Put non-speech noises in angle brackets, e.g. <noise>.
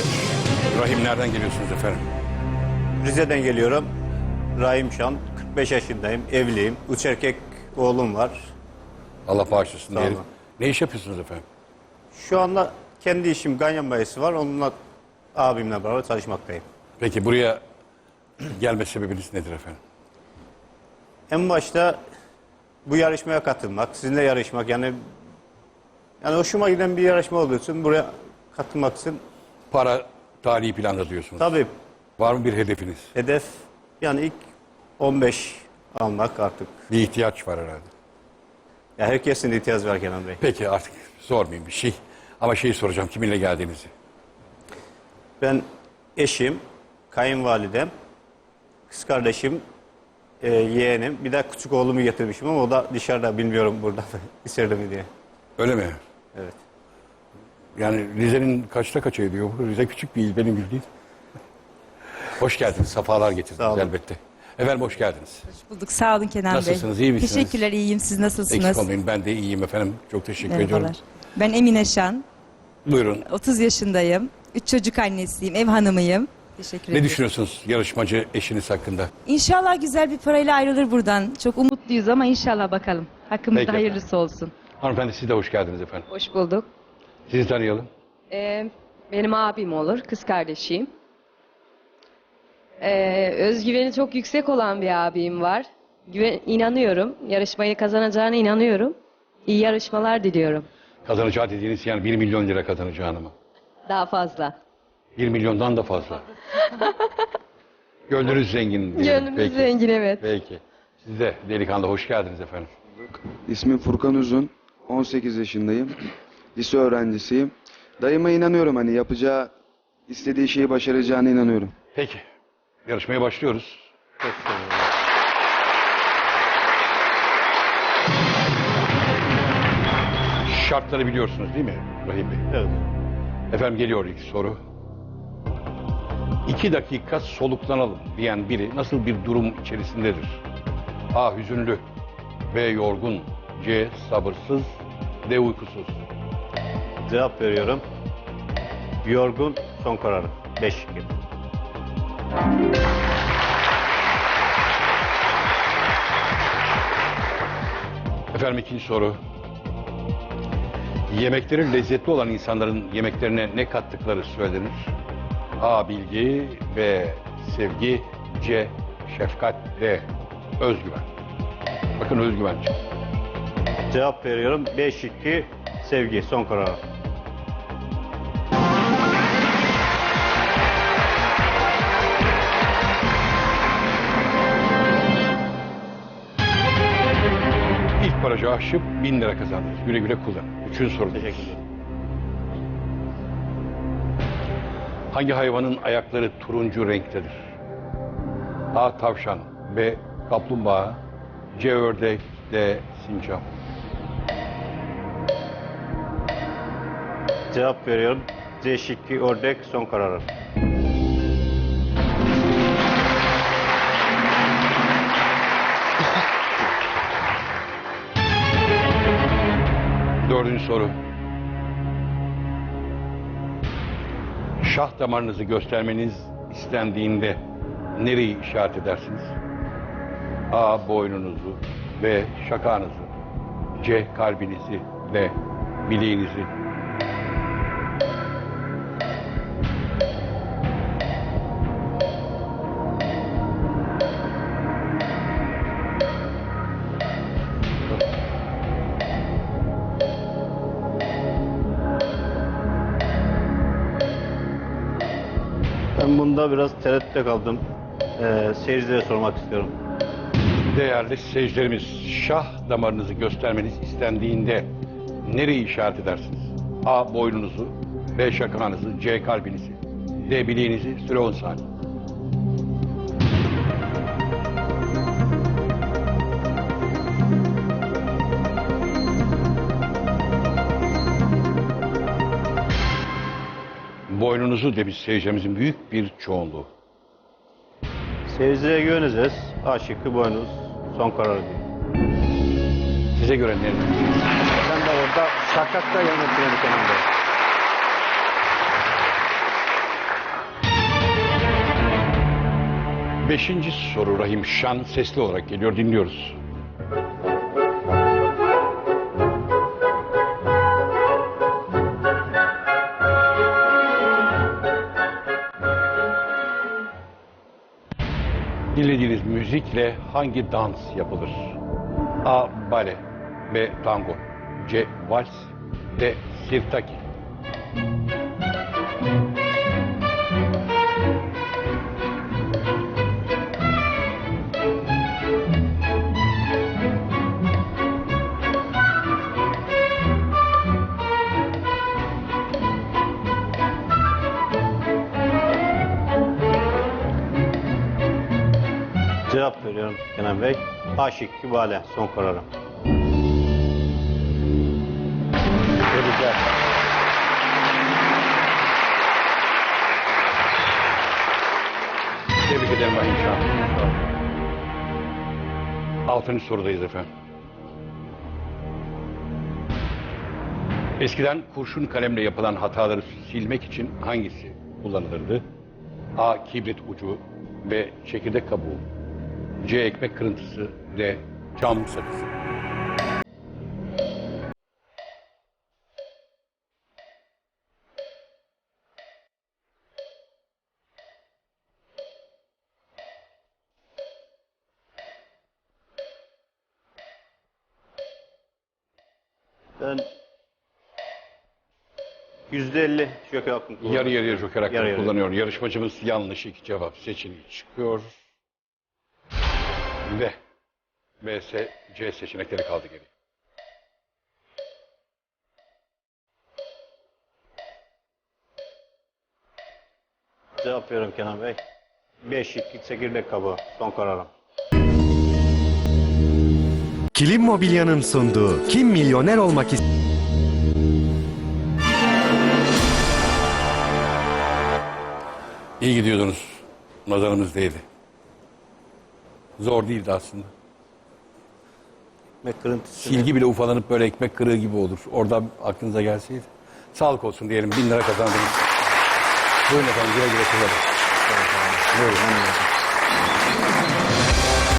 Evet. Rahim nereden geliyorsunuz efendim? Rize'den geliyorum. Rahim Şan. 45 yaşındayım. Evliyim. Üç erkek oğlum var. Allah bağışlasın Sağ diyelim. olun. Ne iş yapıyorsunuz efendim? Şu anda kendi işim ganyan bayisi var. Onunla abimle beraber çalışmaktayım. Peki buraya gelme sebebiniz nedir efendim? En başta bu yarışmaya katılmak, sizinle yarışmak yani yani hoşuma giden bir yarışma olduğu için buraya katılmak için Para tarihi planda diyorsunuz. tabii Var mı bir hedefiniz? hedef yani ilk 15 almak artık. Bir ihtiyaç var herhalde. Ya herkesin ihtiyacı var Kenan Bey. Peki artık sormayayım bir şey. Ama şeyi soracağım kiminle geldiğinizi. Ben eşim, kayınvalidem, kız kardeşim, e, yeğenim, bir de küçük oğlumu getirmişim ama o da dışarıda bilmiyorum burada <laughs> içeride mi diye. Öyle mi? Evet. Yani Rize'nin kaçta kaça ediyor? Rize küçük bir il benim bildiğim. Hoş geldiniz. Safalar getirdiniz elbette. Efendim hoş geldiniz. bulduk. Sağ olun Kenan Bey. Nasılsınız, iyi misiniz? Teşekkürler, iyiyim. Siz nasılsınız? Eksik olmayın. Ben de iyiyim efendim. Çok teşekkür Merhabalar. ediyorum. Ben Emine Şan. Buyurun. 30 yaşındayım. 3 çocuk annesiyim. Ev hanımıyım. Teşekkür Ne ederim. düşünüyorsunuz yarışmacı eşiniz hakkında? İnşallah güzel bir parayla ayrılır buradan. Çok umutluyuz ama inşallah bakalım. Hakkımızda Peki hayırlısı olsun. Hanımefendi siz de hoş geldiniz efendim. Hoş bulduk. Sizi tanıyalım. Ee, benim abim olur, kız kardeşiyim. Ee, özgüveni çok yüksek olan bir abim var. Güven, inanıyorum, yarışmayı kazanacağına inanıyorum. İyi yarışmalar diliyorum. Kazanacağı dediğiniz yani 1 milyon lira kazanacağını mı? Daha fazla. 1 milyondan da fazla. <laughs> Gönlünüz zengin. diyelim. Gönlümüz Peki. zengin evet. Peki. Siz de delikanlı hoş geldiniz efendim. İsmim Furkan Uzun. 18 yaşındayım. Lise öğrencisiyim. Dayıma inanıyorum hani yapacağı, istediği şeyi başaracağına inanıyorum. Peki. Yarışmaya başlıyoruz. Şartları biliyorsunuz değil mi Rahim Bey? Evet. Efendim geliyor ilk soru. İki dakika soluklanalım diyen biri nasıl bir durum içerisindedir? A. Hüzünlü. B. Yorgun. C. Sabırsız. D. Uykusuz. Cevap veriyorum. Yorgun son kararım. 5 gibi. Efendim ikinci soru. Yemekleri lezzetli olan insanların yemeklerine ne kattıkları söylenir? A. Bilgi. B. Sevgi. C. Şefkat. D. Özgüven. Bakın özgüven çıktı. Cevap veriyorum. 5 2 sevgi son kararım. Barajı aşıp bin lira kazandınız. Güle güle kullanın. Üçüncü soru. Teşekkür ederim. Hangi hayvanın ayakları turuncu renktedir? A. Tavşan. B. Kaplumbağa. C. Ördek. D. Sincap. Cevap veriyorum. C şıkkı ördek son kararım. Soru. Şah damarınızı göstermeniz istendiğinde nereyi işaret edersiniz? A. Boynunuzu. B. Şakağınızı. C. Kalbinizi. D. Bileğinizi. Ben bunda biraz tereddütte kaldım. Ee, seyircilere sormak istiyorum. Değerli seyircilerimiz, şah damarınızı göstermeniz istendiğinde nereyi işaret edersiniz? A. Boynunuzu, B. Şakağınızı, C. Kalbinizi, D. Bileğinizi, süre 10 saniye. boynunuzu demiş seyircimizin büyük bir çoğunluğu. Seyirciye güveneceğiz. A şıkkı boynuz. Son karar diyor. Size göre nerede? Ben de orada şakakta yönetmenim kendim Beşinci soru Rahim Şan sesli olarak geliyor dinliyoruz. Dinlediğiniz müzikle hangi dans yapılır? A. Bale B. Tango C. Vals D. Sirtaki Cevap veriyorum Kenan Bey. A şıkkı. Son kararım. Tebrikler. Tebrik ederim Rahim Şan. Altıncı sorudayız efendim. Eskiden kurşun kalemle yapılan hataları silmek için hangisi kullanılırdı? A. Kibrit ucu B. Çekirdek kabuğu C. Ekmek kırıntısı D. Cam sakızı Ben yüzde elli joker hakkını kullanıyorum. Yarı yarıya joker hakkını Yarı yarıya. kullanıyor. Yarışmacımız yanlış iki cevap seçeneği çıkıyor. Ve B, S, C seçenekleri kaldı geri. Cevap veriyorum Kenan Bey. B şıkkı çekirdek kabuğu. Son kararım. Kilim Mobilya'nın sunduğu Kim Milyoner Olmak İster? İyi gidiyordunuz. Nazarımız değdi. Zor değildi aslında. Ekmek kırıntısı. Silgi bile ufalanıp böyle ekmek kırığı gibi olur. Orada aklınıza gelseydi. Sağlık olsun diyelim. Bin lira kazandınız. Buyurun efendim güle güle kullanın. Buyurun.